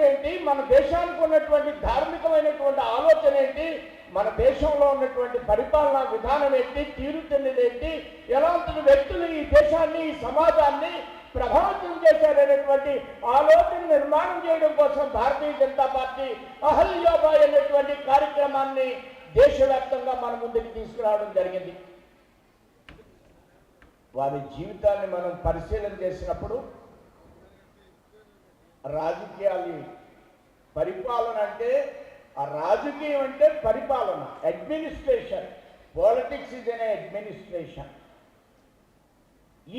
చరిత్ర ఏంటి మన దేశానికి ఉన్నటువంటి ధార్మికమైనటువంటి ఆలోచన ఏంటి మన దేశంలో ఉన్నటువంటి పరిపాలనా విధానం ఏంటి తీరుతెన్నులేంటి ఎలాంటి వ్యక్తులు ఈ దేశాన్ని ఈ సమాజాన్ని ప్రభావితం చేశారనేటువంటి ఆలోచన నిర్మాణం చేయడం కోసం భారతీయ జనతా పార్టీ అహల్యోబాయ్ అనేటువంటి కార్యక్రమాన్ని దేశవ్యాప్తంగా మన ముందుకు తీసుకురావడం జరిగింది వారి జీవితాన్ని మనం పరిశీలన చేసినప్పుడు రాజకీయాలు పరిపాలన అంటే ఆ రాజకీయం అంటే పరిపాలన అడ్మినిస్ట్రేషన్ పాలిటిక్స్ ఇస్ అనే అడ్మినిస్ట్రేషన్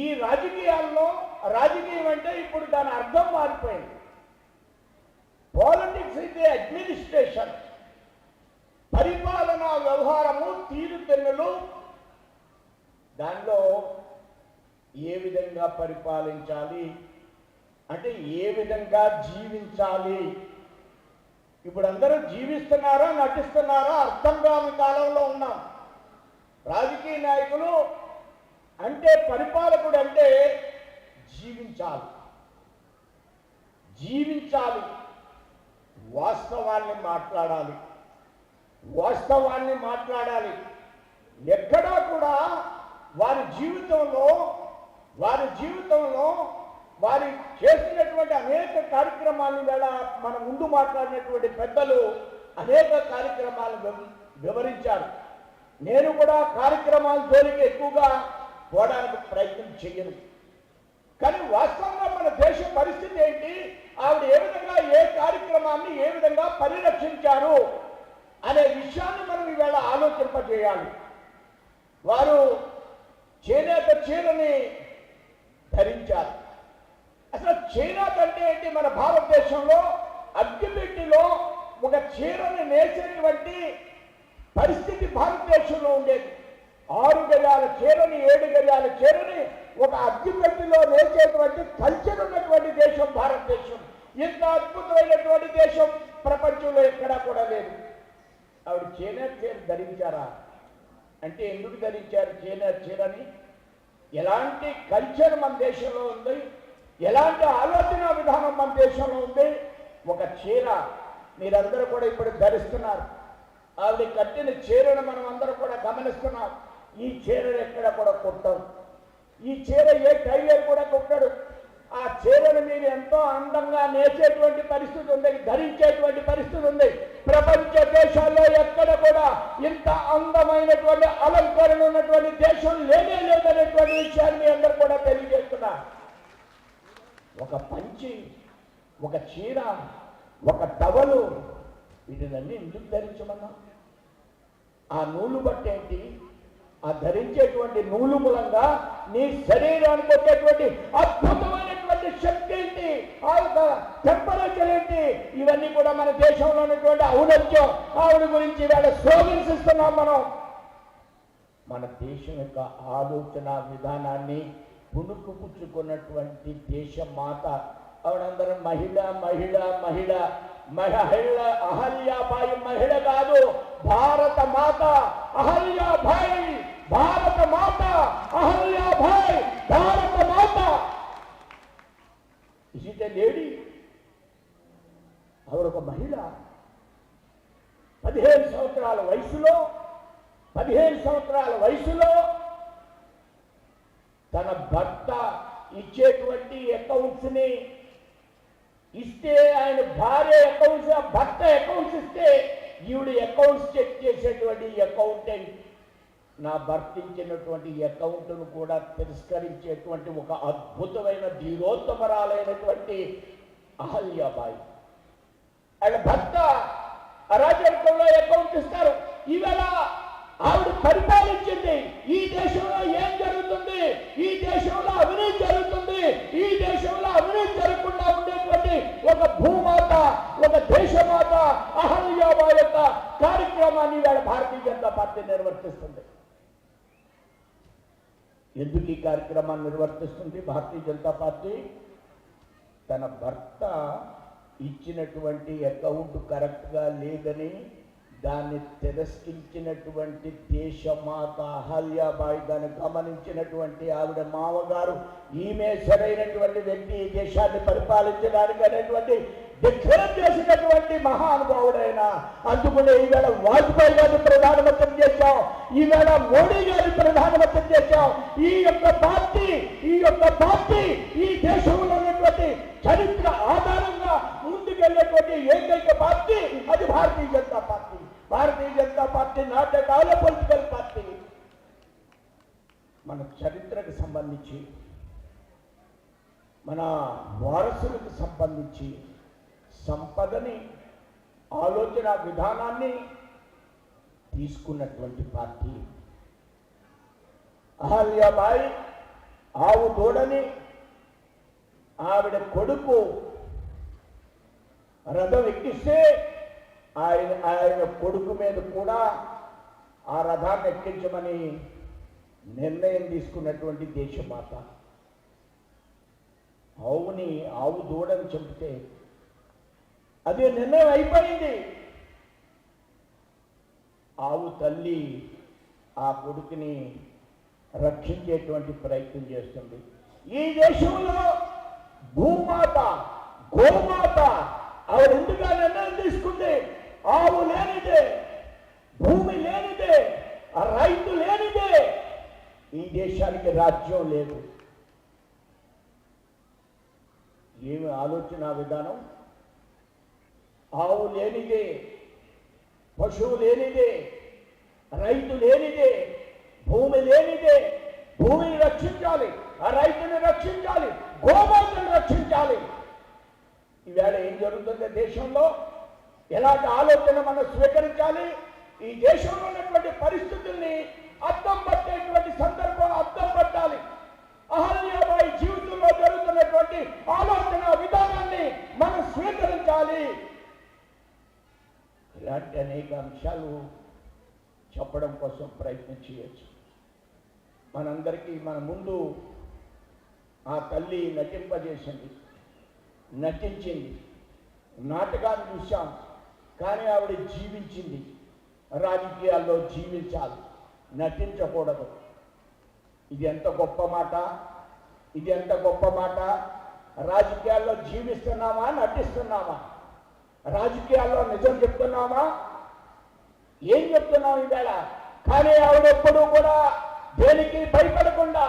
ఈ రాజకీయాల్లో రాజకీయం అంటే ఇప్పుడు దాని అర్థం మారిపోయింది పాలిటిక్స్ ఇది అడ్మినిస్ట్రేషన్ పరిపాలన వ్యవహారము తీరుతెన్నులు దానిలో ఏ విధంగా పరిపాలించాలి అంటే ఏ విధంగా జీవించాలి ఇప్పుడు అందరూ జీవిస్తున్నారా నటిస్తున్నారా అర్థం రాని కాలంలో ఉన్నాం రాజకీయ నాయకులు అంటే పరిపాలకుడు అంటే జీవించాలి జీవించాలి వాస్తవాన్ని మాట్లాడాలి వాస్తవాన్ని మాట్లాడాలి ఎక్కడా కూడా వారి జీవితంలో వారి జీవితంలో వారి చేసినటువంటి అనేక కార్యక్రమాలను వేళ మన ముందు మాట్లాడినటువంటి పెద్దలు అనేక కార్యక్రమాలను వివరించారు నేను కూడా కార్యక్రమాలు జోలికి ఎక్కువగా పోవడానికి ప్రయత్నం చేయను కానీ వాస్తవంగా మన దేశ పరిస్థితి చీరను మనం అందరూ కూడా గమనిస్తున్నాం ఈ చీరను ఎక్కడ కూడా కుట్టం ఈ చీర ఏ టైలర్ కూడా కుట్టడు ఆ చీరను మీరు ఎంతో అందంగా నేసేటువంటి పరిస్థితి ఉంది ధరించేటువంటి పరిస్థితి ఉంది ప్రపంచ దేశాల్లో ఎక్కడ కూడా ఇంత అందమైనటువంటి అలంకరణ ఉన్నటువంటి దేశం లేనే లేదనేటువంటి విషయాన్ని అందరు కూడా తెలియజేస్తున్నా ఒక పంచి ఒక చీర ఒక టవలు వీటిలన్నీ ఎందుకు ధరించమన్నా ఆ నూలు బట్టేంటి ఆ ధరించేటువంటి నూలు మూలంగా నీ శరీరానికి వచ్చేటువంటి అద్భుతమైనటువంటి శక్తి ఏంటి ఆ యొక్క టెంపరేచర్ ఏంటి ఇవన్నీ కూడా మన దేశంలో ఉన్నటువంటి ఔనత్యం ఆవిడ గురించి ఇవాళ శోభిస్తున్నాం మనం మన దేశం యొక్క ఆలోచన విధానాన్ని పుణుకుపుచ్చుకున్నటువంటి దేశ మాత ఆవిడందరం మహిళ మహిళ మహిళ మహిళ అహల్యాబాయి మహిళ కాదు భారత మాత అహల్యా భాయ్ భారత మాత అహల్యా భాయ్ భారత మాత ఈజ్ ఎ లేడీ ఆవిడొక మహిళ పదిహేను సంవత్సరాల వయసులో పదిహేను సంవత్సరాల వయసులో తన భర్త ఇచ్చేటువంటి అకౌంట్స్ని ఇస్తే ఆయన భార్య అకౌంట్స్ భర్త అకౌంట్స్ ఇస్తే ఈవిడ అకౌంట్స్ చెక్ చేసేటువంటి అకౌంటెంట్ నా భర్తించినటువంటి అకౌంట్ను కూడా తిరస్కరించేటువంటి ఒక అద్భుతమైన ధీరోత్తమరాలైనటువంటి అహల్యాబాయి ఆయన భర్త అరాజకంలో అకౌంట్ ఇస్తారు పార్టీ నిర్వర్తిస్తుంది ఎందుకు ఈ కార్యక్రమాన్ని నిర్వర్తిస్తుంది భారతీయ జనతా పార్టీ తన భర్త ఇచ్చినటువంటి అకౌంట్ కరెక్ట్గా లేదని దాన్ని తిరస్కరించినటువంటి దేశమాత అహల్యాబాయి దాన్ని గమనించినటువంటి ఆవిడ మామగారు ఈమె సరైనటువంటి వ్యక్తి ఈ దేశాన్ని పరిపాలించడానికి అనేటువంటి విక్షణం చేసినటువంటి మహానుభావుడైన అందుకునే ఈవేళ వాజ్పేయి గారిని ప్రధానమంత్రి చేశాం ఈవేళ మోడీ గారిని ప్రధానమంత్రి చేశాం ఈ యొక్క పార్టీ ఈ యొక్క పార్టీ ఈ దేశంలో ఉన్నటువంటి చరిత్ర ఆధారంగా ముందుకెళ్ళేటువంటి ఏకైక పార్టీ అది భారతీయ జనతా పార్టీ భారతీయ జనతా పార్టీ నాటకాల పొలిటికల్ పార్టీ మన చరిత్రకు సంబంధించి మన వారసులకు సంబంధించి సంపదని ఆలోచన విధానాన్ని తీసుకున్నటువంటి పార్టీ అహల్యాబాయి ఆవు దూడని ఆవిడ కొడుకు రథం ఎక్కిస్తే ఆయన ఆయన కొడుకు మీద కూడా ఆ రథాన్ని ఎక్కించమని నిర్ణయం తీసుకున్నటువంటి దేశమాత ఆవుని ఆవు దూడని చెబితే అది నిర్ణయం అయిపోయింది ఆవు తల్లి ఆ కొడుకుని రక్షించేటువంటి ప్రయత్నం చేస్తుంది ఈ దేశంలో భూమాత గోమాత ఆవిడ ఎందుకు నిర్ణయం తీసుకుంది ఆవు లేనిదే భూమి లేనిదే రైతు లేనిదే ఈ దేశానికి రాజ్యం లేదు ఏమి ఆలోచన విధానం ఆవు లేనిదే పశువు లేనిదే రైతు లేనిదే భూమి లేనిదే భూమిని రక్షించాలి ఆ రైతుని రక్షించాలి గోమాతను రక్షించాలి ఈవేళ ఏం జరుగుతుంది దేశంలో ఎలాంటి ఆలోచన మనం స్వీకరించాలి ఈ దేశంలో ఉన్నటువంటి పరిస్థితుల్ని అర్థం పట్టేటువంటి సందర్భం అర్థం అనేక అంశాలు చెప్పడం కోసం ప్రయత్నం చేయొచ్చు మనందరికీ మన ముందు ఆ తల్లి నటింపజేసింది నటించింది నాటకాన్ని చూసాం కానీ ఆవిడ జీవించింది రాజకీయాల్లో జీవించాలి నటించకూడదు ఇది ఎంత గొప్ప మాట ఇది ఎంత గొప్ప మాట రాజకీయాల్లో జీవిస్తున్నామా నటిస్తున్నామా రాజకీయాల్లో నిజం చెప్తున్నామా ఏం చెప్తున్నాం ఇవాళ కానీ ఆవిడెప్పుడు కూడా దేనికి భయపడకుండా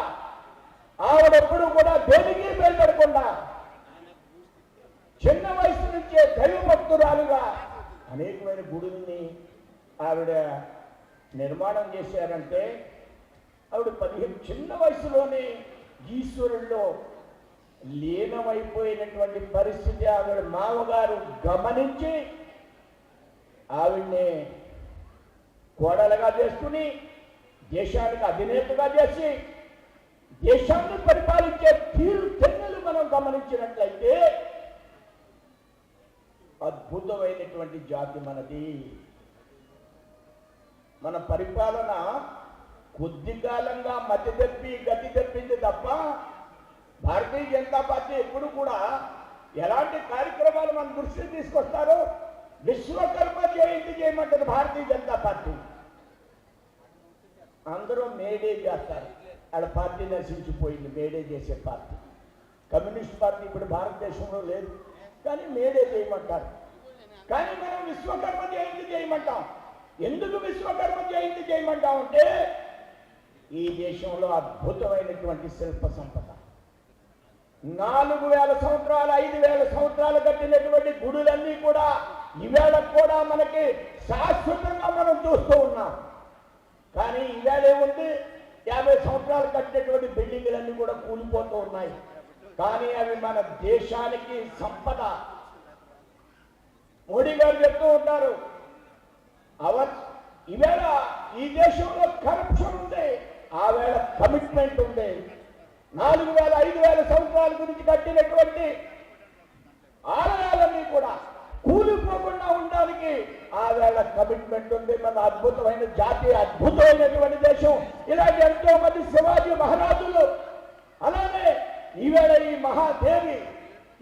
ఆవిడెప్పుడు కూడా దేనికి భయపడకుండా చిన్న వయసు నుంచే దైవభక్తురాలుగా అనేకమైన గుడుల్ని ఆవిడ నిర్మాణం చేశారంటే ఆవిడ పదిహేను చిన్న వయసులోనే ఈశ్వరుల్లో లీనమైపోయినటువంటి పరిస్థితి ఆవిడ మామగారు గమనించి ఆవిడ్నే కోడలుగా చేసుకుని దేశానికి అధినేతగా చేసి దేశాన్ని పరిపాలించే తీరు తెన్నులు మనం గమనించినట్లయితే అద్భుతమైనటువంటి జాతి మనది మన పరిపాలన కొద్ది కాలంగా మతి తెప్పి గతి తెప్పింది తప్ప భారతీయ జనతా పార్టీ ఎప్పుడు కూడా ఎలాంటి కార్యక్రమాలు మన దృష్టికి తీసుకొస్తారో విశ్వకర్మ జయంతి చేయమంటారు భారతీయ జనతా పార్టీ అందరూ మేడే చేస్తారు ఆడ పార్టీ నశించిపోయింది మేడే చేసే పార్టీ కమ్యూనిస్ట్ పార్టీ ఇప్పుడు భారతదేశంలో లేదు కానీ మేడే చేయమంటారు కానీ మనం విశ్వకర్మ జయంతి చేయమంటాం ఎందుకు విశ్వకర్మ జయంతి చేయమంటాం అంటే ఈ దేశంలో అద్భుతమైనటువంటి శిల్ప సంపద నాలుగు వేల సంవత్సరాలు ఐదు వేల సంవత్సరాలు కట్టినటువంటి గుడులన్నీ కూడా ఈవేళ కూడా మనకి శాశ్వతంగా మనం చూస్తూ ఉన్నాం కానీ ఇవాళే ఉంది యాభై సంవత్సరాలు కట్టినటువంటి బిల్డింగ్లన్నీ కూడా కూలిపోతూ ఉన్నాయి కానీ అవి మన దేశానికి సంపద మోడీ గారు చెప్తూ ఉంటారు అవర్ ఈవేళ ఈ దేశంలో కరప్షన్ ఉంది ఆవేళ కమిట్మెంట్ ఉంది నాలుగు వేల ఐదు వేల సంవత్సరాల గురించి కట్టినటువంటి కమిట్మెంట్ ఉంది మన అద్భుతమైన జాతి అద్భుతమైనటువంటి దేశం ఇలాంటి ఎంతో మంది శివాజీ మహారాజులు అలానే ఈవేళ ఈ మహాదేవి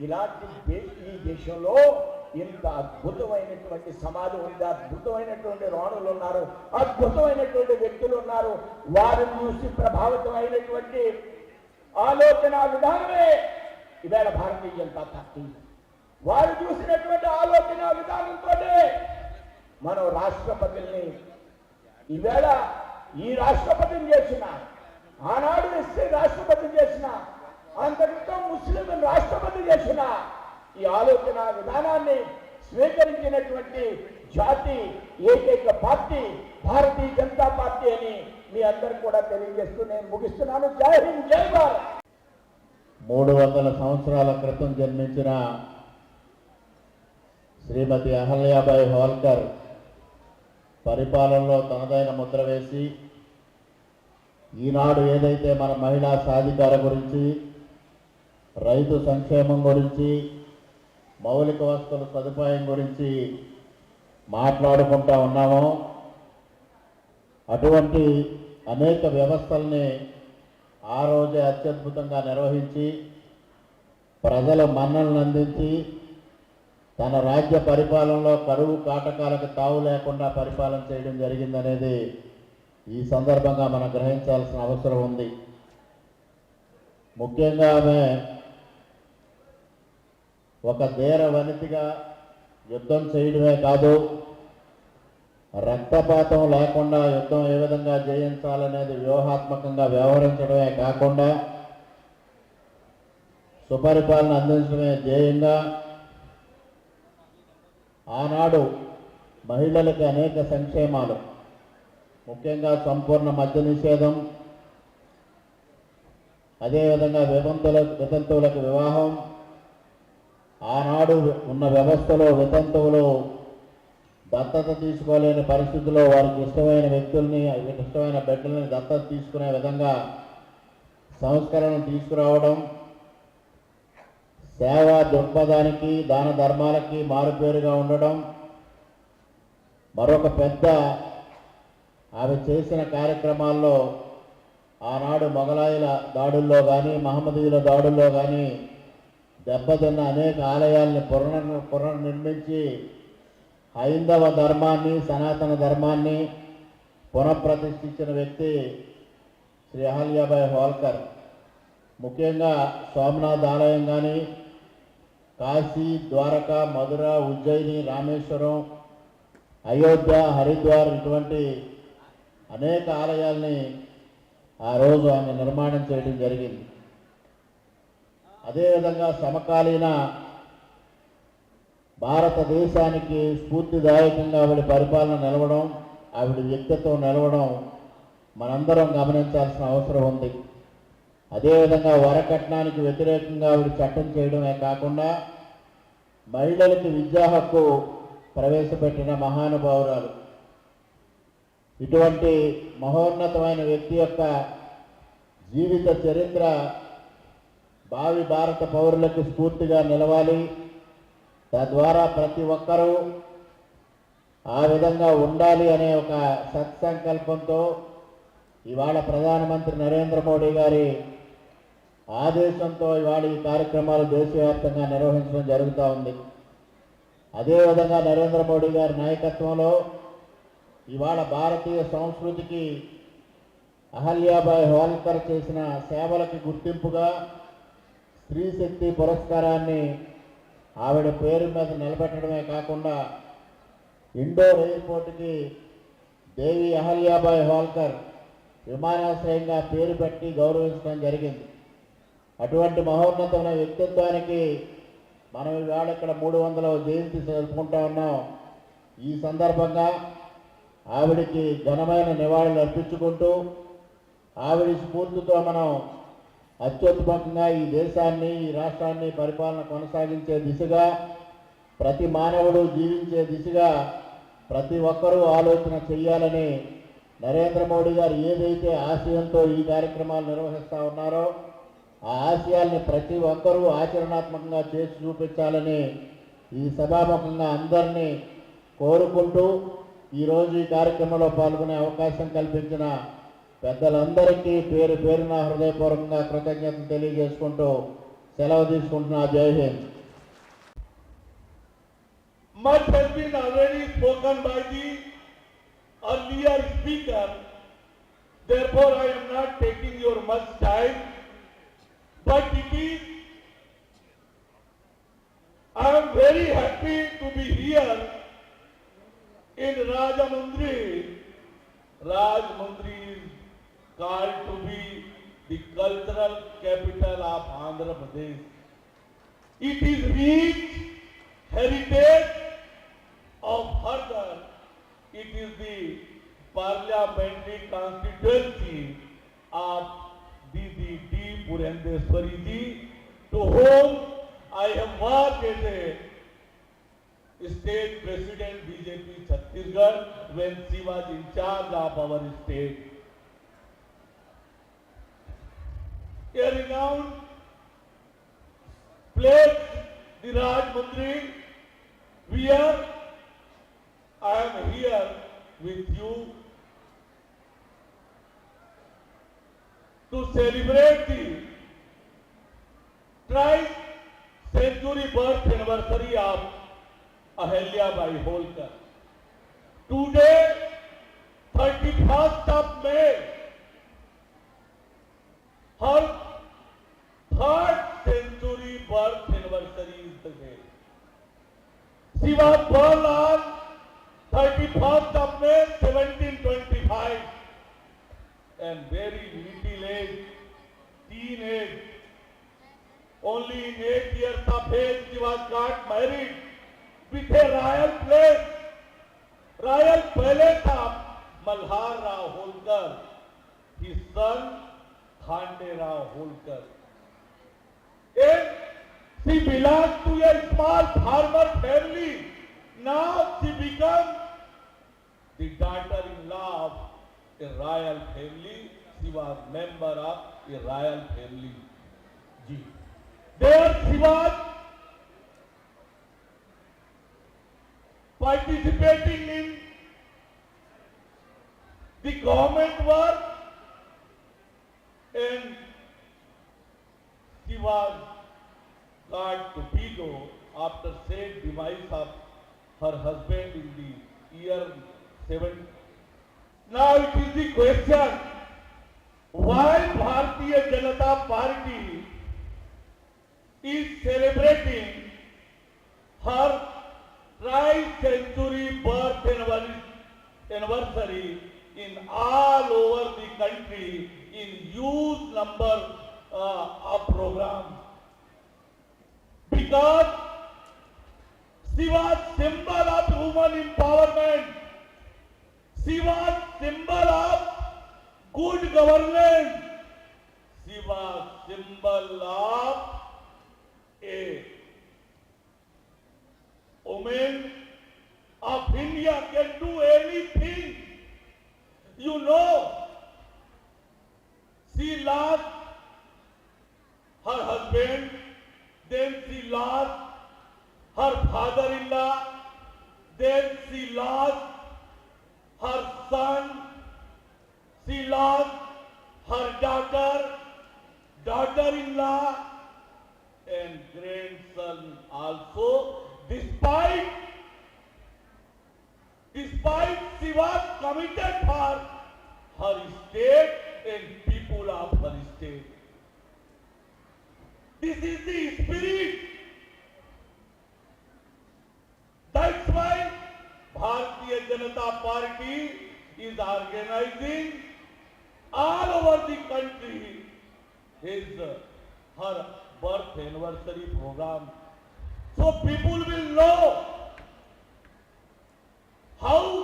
ఇలాంటి ఈ దేశంలో ఇంత అద్భుతమైనటువంటి సమాజం ఉంది అద్భుతమైనటువంటి రోణులు ఉన్నారు అద్భుతమైనటువంటి వ్యక్తులు ఉన్నారు వారిని చూసి ప్రభావితమైనటువంటి ఆలోచన విధానమే ఈవేళ భారతీయ జనతా పార్టీ వారు చూసినటువంటి ఆలోచన విధానంతోనే మనం రాష్ట్రపతిని ఈవేళ ఈ రాష్ట్రపతిని చేసిన ఆనాడు ఎస్సీ రాష్ట్రపతిని చేసిన అంతకంటే ముస్లిం రాష్ట్రపతి చేసిన ఈ ఆలోచన విధానాన్ని స్వీకరించినటువంటి జాతి ఏకైక పార్టీ భారతీయ జనతా పార్టీ అని మీ అందరు కూడా తెలియజేస్తూ నేను ముగిస్తున్నాను జై హింద్ జై భారత్ మూడు వందల సంవత్సరాల క్రితం జన్మించిన శ్రీమతి అహల్యాబాయి హోల్కర్ పరిపాలనలో తనదైన ముద్ర వేసి ఈనాడు ఏదైతే మన మహిళా సాధికార గురించి రైతు సంక్షేమం గురించి మౌలిక వస్తువుల సదుపాయం గురించి మాట్లాడుకుంటా ఉన్నామో అటువంటి అనేక వ్యవస్థల్ని ఆ రోజే అత్యద్భుతంగా నిర్వహించి ప్రజల మన్నలను అందించి తన రాజ్య పరిపాలనలో కరువు కాటకాలకు తావు లేకుండా పరిపాలన చేయడం జరిగిందనేది ఈ సందర్భంగా మనం గ్రహించాల్సిన అవసరం ఉంది ముఖ్యంగా ఆమె ఒక ధీర వనితిగా యుద్ధం చేయడమే కాదు రక్తపాతం లేకుండా యుద్ధం ఏ విధంగా జయించాలనేది వ్యూహాత్మకంగా వ్యవహరించడమే కాకుండా సుపరిపాలన అందించడమే ధ్యేయంగా ఆనాడు మహిళలకు అనేక సంక్షేమాలు ముఖ్యంగా సంపూర్ణ మద్య నిషేధం అదేవిధంగా వితంతుల వితంతువులకు వివాహం ఆనాడు ఉన్న వ్యవస్థలో వితంతువులు దత్తత తీసుకోలేని పరిస్థితుల్లో వారికి ఇష్టమైన వ్యక్తుల్ని ఇష్టమైన బిడ్డల్ని దత్తత తీసుకునే విధంగా సంస్కరణ తీసుకురావడం సేవా దృక్పథానికి దాన ధర్మాలకి మారుపేరుగా ఉండడం మరొక పెద్ద ఆమె చేసిన కార్యక్రమాల్లో ఆనాడు మొగలాయుల దాడుల్లో కానీ మహమ్మదీయుల దాడుల్లో కానీ దెబ్బతిన్న అనేక ఆలయాల్ని పునర్ పునర్నిర్మించి హైందవ ధర్మాన్ని సనాతన ధర్మాన్ని పునఃప్రతిష్ఠించిన వ్యక్తి శ్రీ అహల్యాబాయి హోల్కర్ ముఖ్యంగా సోమనాథ్ ఆలయం కానీ కాశీ ద్వారక మధుర ఉజ్జయిని రామేశ్వరం అయోధ్య హరిద్వార్ ఇటువంటి అనేక ఆలయాల్ని ఆ రోజు ఆమె నిర్మాణం చేయడం జరిగింది అదేవిధంగా సమకాలీన భారతదేశానికి స్ఫూర్తిదాయకంగా ఆవిడ పరిపాలన నిలవడం ఆవిడ వ్యక్తిత్వం నిలవడం మనందరం గమనించాల్సిన అవసరం ఉంది అదేవిధంగా వరకట్నానికి వ్యతిరేకంగా ఆవిడ చట్టం చేయడమే కాకుండా మహిళలకు విద్యా హక్కు ప్రవేశపెట్టిన మహానుభావురాలు ఇటువంటి మహోన్నతమైన వ్యక్తి యొక్క జీవిత చరిత్ర భావి భారత పౌరులకు స్ఫూర్తిగా నిలవాలి తద్వారా ప్రతి ఒక్కరూ ఆ విధంగా ఉండాలి అనే ఒక సత్సంకల్పంతో ఇవాళ ప్రధానమంత్రి నరేంద్ర మోడీ గారి ఆదేశంతో ఇవాళ ఈ కార్యక్రమాలు దేశవ్యాప్తంగా నిర్వహించడం జరుగుతూ ఉంది అదేవిధంగా నరేంద్ర మోడీ గారి నాయకత్వంలో ఇవాళ భారతీయ సంస్కృతికి అహల్యాబాయ్ హోల్కర్ చేసిన సేవలకి గుర్తింపుగా స్త్రీ శక్తి పురస్కారాన్ని ఆవిడ పేరు మీద నిలబెట్టడమే కాకుండా ఇండోర్ ఎయిర్పోర్ట్కి దేవి అహల్యాబాయ్ హోల్కర్ విమానాశ్రయంగా పేరు పెట్టి గౌరవించడం జరిగింది అటువంటి మహోన్నతమైన వ్యక్తిత్వానికి మనం ఇవాళ ఇక్కడ మూడు వందల జయంతి జరుపుకుంటా ఉన్నాం ఈ సందర్భంగా ఆవిడికి ఘనమైన నివాళులు అర్పించుకుంటూ ఆవిడ స్ఫూర్తితో మనం అత్యుత్పంగా ఈ దేశాన్ని ఈ రాష్ట్రాన్ని పరిపాలన కొనసాగించే దిశగా ప్రతి మానవుడు జీవించే దిశగా ప్రతి ఒక్కరూ ఆలోచన చేయాలని నరేంద్ర మోడీ గారు ఏదైతే ఆశయంతో ఈ కార్యక్రమాలు నిర్వహిస్తూ ఉన్నారో ఆ ఆశయాల్ని ప్రతి ఒక్కరూ ఆచరణాత్మకంగా చేసి చూపించాలని ఈ సభాముఖంగా అందరినీ కోరుకుంటూ ఈరోజు ఈ కార్యక్రమంలో పాల్గొనే అవకాశం కల్పించిన పెద్దలందరికీ పేరు పేరున హృదయపూర్వకంగా కృతజ్ఞతలు తెలియజేసుకుంటూ సెలవు తీసుకుంటున్నా Jai Hind Much has been already spoken by the earlier speaker. Therefore, I am not taking your much time. But it is, I am very happy to be here in Rajamundri. Rajamundri is called to be the cultural capital of Andhra Pradesh. It is rich heritage of further. It is the parliamentary constituency of the, the Purandeswari ji to to home I am वहां कहते state president BJP Chhattisgarh when she was in charge of our state a renowned plate the राजमंत्री we are I am here with you to celebrate the tri century birth anniversary of Ahilya Bai Holkar. Today, 31st of May, her third century birth anniversary is the day. She was born on 31st of May 1725. and very little age, teenage. Only in eight years of age, she was got married with a royal place. Royal palace of Malhar Rao Holkar, his son Khande Rao Holkar. And she belonged to a small farmer family. Now she becomes the daughter-in-law of a royal family. She was member of a royal family. Ji. There she was participating in the government work and she was got to Vigo after sad demise of her husband in the year 70. Now it is the question, why Bharatiya Janata Party is celebrating her tri-century birth anniversary in all over the country in huge number uh, of programs. Because she was symbol of human empowerment Shiva's symbol of good governance, Shiva's symbol of a woman of India can do anything. You know, Islam. So people will know how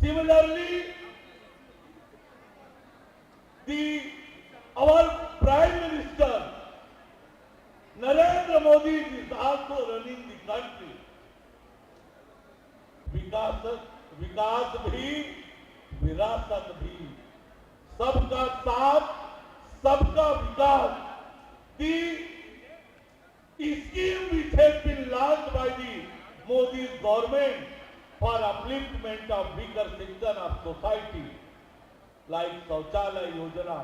Similarly, the our Prime Minister Narendra Modi is also running the country. vikas vikas bhi virasat bhi sabka saath sabka vikas the scheme which has been launched by the Modi government for upliftment of weaker section of society like Saurchalaya Yojana,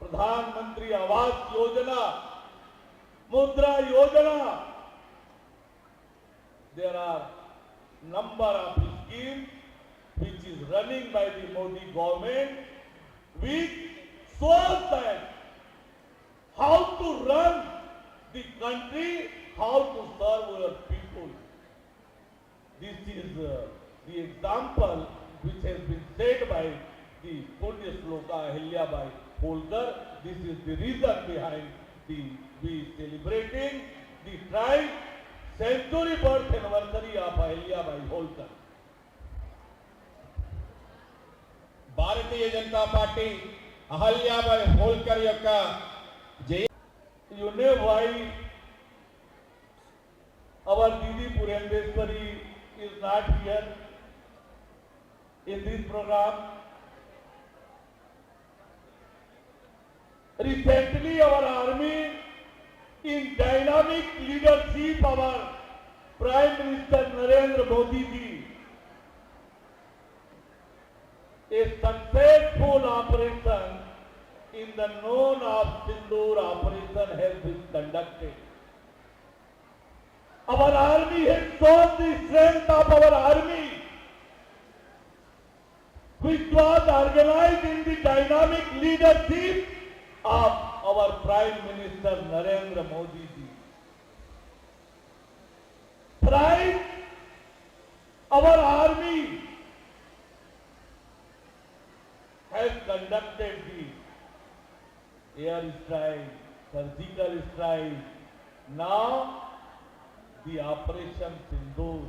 Pradhan Mantri Awas Yojana, Mudra Yojana. There are number of schemes which is running by the Modi government which shows that how to run the country, how to serve our people. This is uh, the example which has been set by the Punya Sloka Ahilyabai Holkar. This is the reason behind the we celebrating the tribe century birth anniversary of Ahilyabai Holkar. Bharatiya Janata party Ahilyabai Holkar యొక్క జయ You know why our Didi Purandeshwari is not here in this program. Recently, our army, in dynamic leadership of our Prime Minister Narendra Modi ji, a successful operation in the known of Sindoor operation has been conducted. our army has shown the strength of our army, which was organized in the dynamic leadership of our Prime Minister Narendra Modi ji. Pride our army has conducted the air strike, surgical strike. Now the Operation Sindhu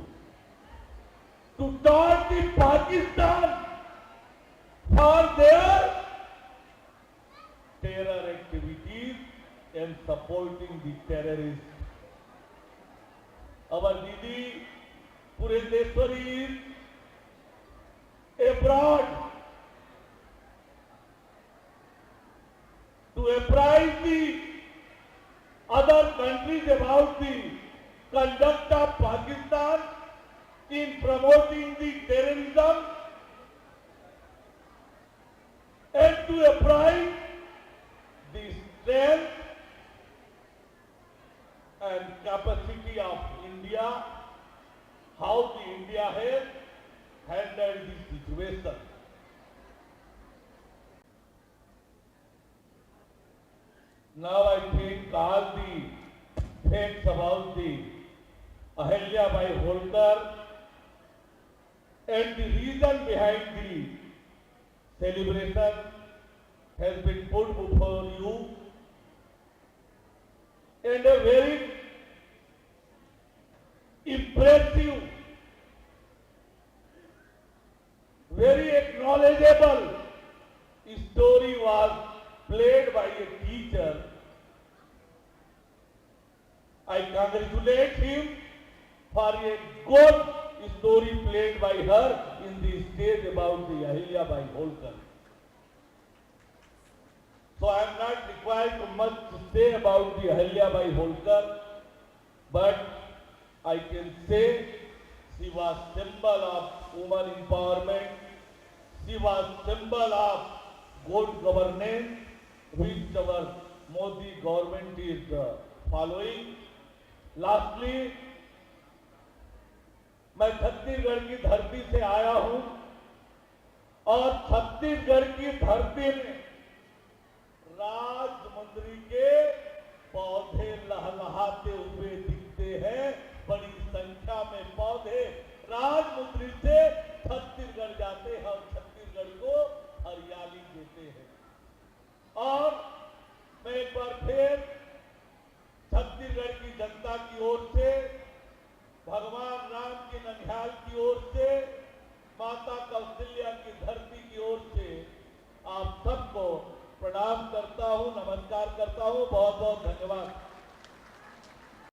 to taunt the Pakistan for their terror activities and supporting the terrorists. Our Didi Purendeshwari is abroad to apprise the other countries about the conduct of Pakistan in promoting the terrorism and to apply the strength and capacity of India, how the India has handled this situation. Now I think all the facts about the Ahilyabai Holkar and the reason behind the celebration has been put before you and a very impressive, very acknowledgeable story was played by a teacher. I congratulate him for a good story played by her in the stage about the Ahilya by Holkar. So I am not required to much to say about the Ahilya by Holkar, but I can say she was symbol of woman empowerment. She was symbol of good governance, which our Modi government is uh, following. Lastly, मैं छत्तीसगढ़ की धरती से आया हूं और छत्तीसगढ़ की धरती में राजमुंदरी के पौधे लहलहाते हुए दिखते हैं बड़ी संख्या में पौधे राजमुंदरी से छत्तीसगढ़ जाते हैं और छत्तीसगढ़ को हरियाली देते हैं और मैं एक बार फिर छत्तीसगढ़ की जनता की ओर से भगवान राम के ननिहाल की ओर से माता कौशल्या की धरती की ओर से आप सबको प्रणाम करता हूँ नमस्कार करता हूँ बहुत बहुत धन्यवाद